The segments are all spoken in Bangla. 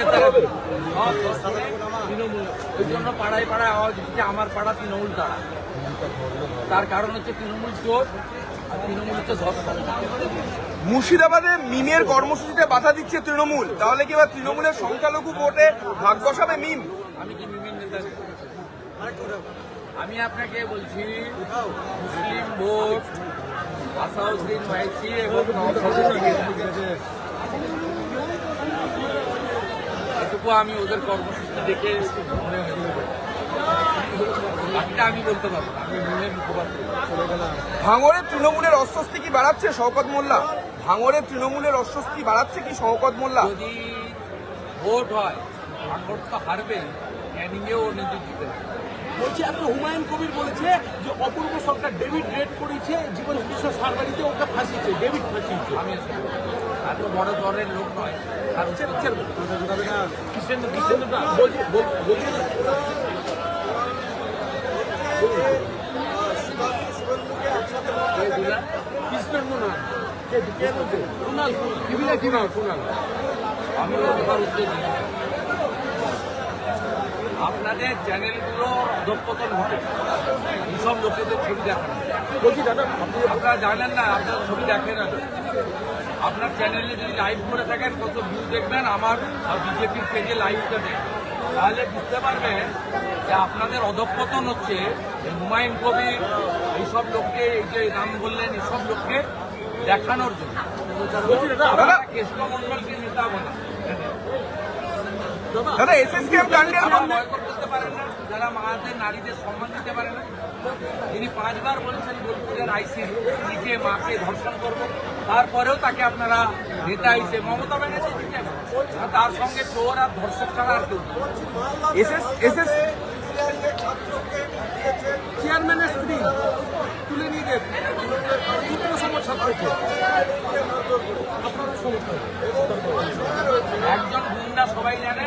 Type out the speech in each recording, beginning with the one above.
নেতারা তৃণমূল ওই জন্য পাড়ায় পাড়ায় আওয়াজ আমার পাড়া তৃণমূল তারা। তার কারণ হচ্ছে তৃণমূল চোর আর তৃণমূল হচ্ছে ধর্ষণ মুর্শিদাবাদে মিমের কর্মসূচিতে বাধা দিচ্ছে তৃণমূল। তাহলে কি এবার তৃণমূলের সংখ্যালঘু ভোটে ভাগ বসাবে মিম? আমি কি বিভিন্ন নেতা? আমি আপনাকে বলছি মুসলিম ভোট আসাউদ্দিন মাইসি এবং এটুকু আমি ওদের কর্মসূচি দেখে মনে বাকিটা আমি বলতে পারব না। আমি মনের মুখপাত্র ভাঙড়ের তৃণমূলের অস্বস্তি কি বাড়াচ্ছে শওকত মোল্লা ভাঙড়ের তৃণমূলের অস্বস্তি বাড়াচ্ছে কি শওকত মোল্লা যদি ভোট হয় ভাঙড় তো হারবে ক্যানিংয়েও জিতে। বলছি আপনার হুমায়ুন কবির বলেছে যে অপূর্ব সরকার ডেভিড রেড করেছে জীবন কৃষ্ণ সারবাড়িতে ওকে ফাঁসিয়েছে ডেভিড ফাঁসিয়েছে আমি। এত বড় দলের লোক নয়। আপনাদের চ্যানেলগুলো অধঃপতন ঘটে। এইসব লোকেদের ছবি দেখান। বলছি দাদা আপনারা জানেন না আপনারা ছবি দেখেন না। আপনার চ্যানেলে যদি লাইভ করে থাকেন কত ভিউ দেখবেন আমার বিজেপির পেজে লাইভটা দেখবেন। তাহলে বুঝতে পারবেন যে আপনাদের অধপতন হচ্ছে হুমায়ুন কবির এইসব লোককে এই যে নাম বললেন এইসব লোককে দেখানোর জন্য। কৃষ্ণমন্ডলকে নেতা বলেন? দাদা এসএসকেএম কাণ্ডের বয়কট করতে পারে না। যারা মাদের নারীদের সম্মান দিতে পারে না তিনি পাঁচবার বলেছেন বোলপুরের আইসি নিজে মাকে ধর্ষণ করব। তারপরেও তাকে আপনারা নেতা হিসেবে মমতা ব্যানার্জি দিচ্ছেন। তার সঙ্গে চোর আর ধর্ষক ছাড়া আর কেউ চেয়ারম্যানের স্ত্রী তুলে নিয়ে দেব যুক্ত সমাজ সমর্থন একজন গুন্ডা সবাই জানে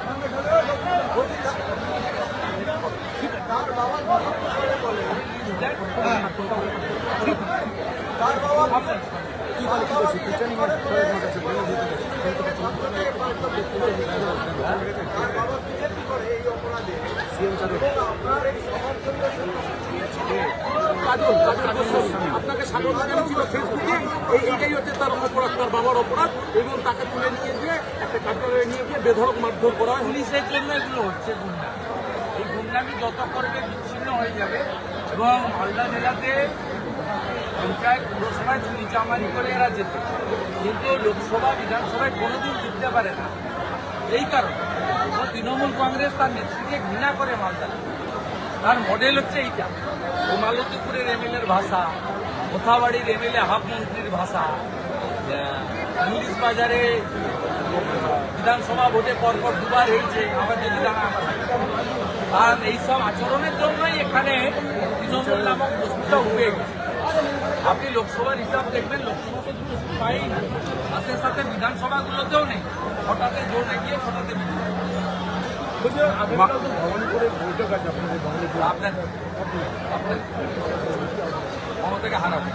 আপনাকে স্বাগত জানাচ্ছিল ফেসবুকে। এই এটাই হচ্ছে তার অপরাধ, তার বাবার অপরাধ এবং তাকে তুলে নিয়ে গিয়ে একটা কার্যালয়ে নিয়ে গিয়ে বেধরক মারধর করা হয়। পুলিশের জন্য এগুলো হচ্ছে গুন্ডা। এই গুন্ডামি যত করবে বিচ্ছিন্ন হয়ে যাবে এবং মালদা জেলাতে পঞ্চায়েত পুরসভায় চুরি চামারি করে এরা যেত। কিন্তু লোকসভা, বিধানসভায় কোনোদিন জিততে পারে না। এই কারণে তৃণমূল কংগ্রেস তার নেত্রীকে ঘৃণা করে মালদা। তার মডেল হচ্ছে এইটা। মালতীপুরের এমএলএর ভাষা কোথাবাড়ির এমএলএ হাফ মন্ত্রীর ভাষা ইংলিশ বাজারে বিধানসভা ভোটে পরপর দুবার হয়েছে আমার যদি জানা আর এইসব আচরণের জন্যই এখানে তৃণমূল নামক বস্তুটা উঠে গেছে আপনি লোকসভার হিসাব দেখবেন লোকসভাতে দুটো পাই সাথে সাথে বিধানসভাগুলোতেও নেই। হঠাৎ জোরে গিয়ে হঠাৎ আপনার হারাবো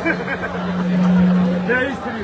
জয় হারাবো